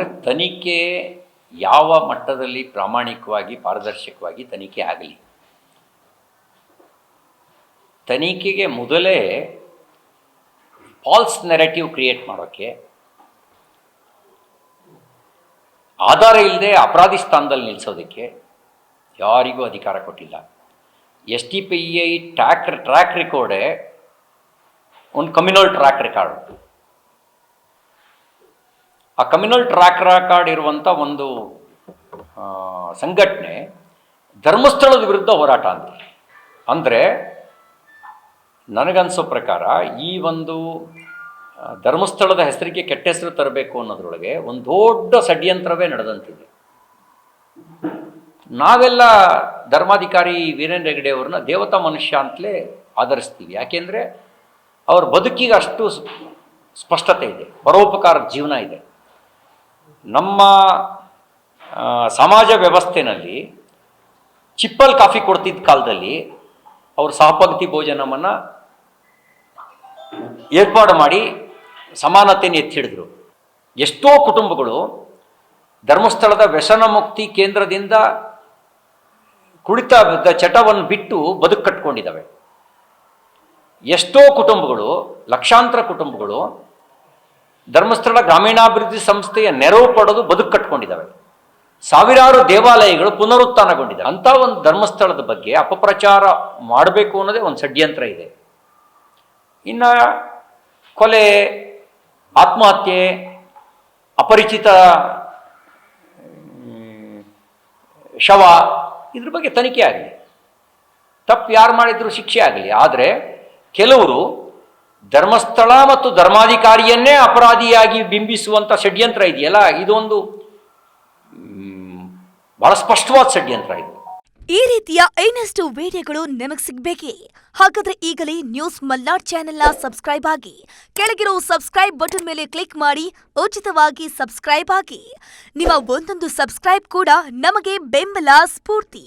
ಅಂದರೆ ತನಿಖೆ ಯಾವ ಮಟ್ಟದಲ್ಲಿ ಪ್ರಾಮಾಣಿಕವಾಗಿ, ಪಾರದರ್ಶಕವಾಗಿ ತನಿಖೆ ಆಗಲಿ. ತನಿಖೆಗೆ ಮೊದಲೇ ಫಾಲ್ಸ್ ನೆರೆಟಿವ್ ಕ್ರಿಯೇಟ್ ಮಾಡೋಕ್ಕೆ ಆಧಾರ ಇಲ್ಲದೆ ಅಪರಾಧಿ ಸ್ಥಾನದಲ್ಲಿ ನಿಲ್ಲಿಸೋದಕ್ಕೆ ಯಾರಿಗೂ ಅಧಿಕಾರ ಕೊಟ್ಟಿಲ್ಲ. S T P I track track ರೆಕಾರ್ಡೇ ಒಂದು ಕಮ್ಯುನಲ್ ಟ್ರ್ಯಾಕ್ ರೆಕಾರ್ಡ್ ಆ ಕಮ್ಯುನಲ್ ಟ್ರ್ಯಾಕ್ ರೆಕಾರ್ಡ್ ಇರುವಂಥ ಒಂದು ಸಂಘಟನೆ ಧರ್ಮಸ್ಥಳದ ವಿರುದ್ಧ ಹೋರಾಟ ಅಂತ ಅಂದರೆ ನನಗನ್ಸೋ ಪ್ರಕಾರ ಈ ಒಂದು ಧರ್ಮಸ್ಥಳದ ಹೆಸರಿಗೆ ಕೆಟ್ಟ ಹೆಸರು ತರಬೇಕು ಅನ್ನೋದ್ರೊಳಗೆ ಒಂದು ದೊಡ್ಡ ಷಡ್ಯಂತ್ರವೇ ನಡೆದಂತಿದೆ. ನಾವೆಲ್ಲ ಧರ್ಮಾಧಿಕಾರಿ ವೀರೇಂದ್ರ ಹೆಗಡೆ ಅವ್ರನ್ನ ದೇವತಾ ಮನುಷ್ಯ ಅಂತಲೇ ಆಧರಿಸ್ತೀವಿ. ಯಾಕೆಂದರೆ ಅವ್ರ ಬದುಕಿಗೆ ಅಷ್ಟು ಸ್ಪಷ್ಟತೆ ಇದೆ. ಪರೋಪಕಾರ ಜೀವನ ಇದೆ. ನಮ್ಮ ಸಮಾಜ ವ್ಯವಸ್ಥೆನಲ್ಲಿ ಚಿಪ್ಪಲ್ ಕಾಫಿ ಕೊಡ್ತಿದ್ದ ಕಾಲದಲ್ಲಿ ಅವರು ಸಹಪಂಕ್ತಿ ಭೋಜನವನ್ನು ಏರ್ಪಾಡು ಮಾಡಿ ಸಮಾನತೆಯನ್ನು ಎತ್ತಿ ಹಿಡಿದ್ರು ಎಷ್ಟೋ ಕುಟುಂಬಗಳು ಧರ್ಮಸ್ಥಳದ ವ್ಯಸನ ಮುಕ್ತಿ ಕೇಂದ್ರದಿಂದ ಕುಳಿತ ಚಟವನ್ನು ಬಿಟ್ಟು ಬದುಕು ಕಟ್ಕೊಂಡಿದ್ದಾವೆ. ಎಷ್ಟೋ ಕುಟುಂಬಗಳು, ಲಕ್ಷಾಂತರ ಕುಟುಂಬಗಳು ಧರ್ಮಸ್ಥಳ ಗ್ರಾಮೀಣಾಭಿವೃದ್ಧಿ ಸಂಸ್ಥೆಯ ನೆರವು ಪಡೆದು ಬದುಕು ಕಟ್ಕೊಂಡಿದ್ದಾವೆ. ಸಾವಿರಾರು ದೇವಾಲಯಗಳು ಪುನರುತ್ಥಾನಗೊಂಡಿದೆ. ಅಂಥ ಒಂದು ಧರ್ಮಸ್ಥಳದ ಬಗ್ಗೆ ಅಪಪ್ರಚಾರ ಮಾಡಬೇಕು ಅನ್ನೋದೇ ಒಂದು ಷಡ್ಯಂತ್ರ ಇದೆ. ಇನ್ನು ಕೊಲೆ, ಆತ್ಮಹತ್ಯೆ, ಅಪರಿಚಿತ ಶವ, ಇದ್ರ ಬಗ್ಗೆ ತನಿಖೆ ಆಗಲಿ. ತಪ್ಪು ಯಾರು ಮಾಡಿದ್ರು ಶಿಕ್ಷೆ ಆಗಲಿ. ಆದರೆ ಕೆಲವರು ಧರ್ಮಸ್ಥಳ ಮತ್ತು ಧರ್ಮಾಧಿಕಾರಿಯನ್ನೇ ಅಪರಾಧಿಯಾಗಿ ಬಿಂಬಿಸುವಂಥ ಷಡ್ಯಂತ್ರ ಇದೆಯಲ್ಲ? ಇದೊಂದು ಬಹಳ ಸ್ಪಷ್ಟವಾದ ಷಡ್ಯಂತ್ರ ಇದು. ಈ ರೀತಿಯ ಇನ್ನಷ್ಟು ವಿಡಿಯೋಗಳು ನಿಮಗೆ ಸಿಗಬೇಕೇ? ಹಾಗಾದ್ರೆ ಈಗಲೇ ನ್ಯೂಸ್ ಮಲ್ನಾಡ್ ಚಾನೆಲ್ನ ಸಬ್ಸ್ಕ್ರೈಬ್ ಆಗಿ, ಕೆಳಗಿರೋ ಸಬ್ಸ್ಕ್ರೈಬ್ ಬಟನ್ ಮೇಲೆ ಕ್ಲಿಕ್ ಮಾಡಿ, ಉಚಿತವಾಗಿ ಸಬ್ಸ್ಕ್ರೈಬ್ ಆಗಿ. ನಿಮ್ಮ ಒಂದೊಂದು ಸಬ್ಸ್ಕ್ರೈಬ್ ಕೂಡ ನಮಗೆ ಬೆಂಬಲ ಸ್ಫೂರ್ತಿ.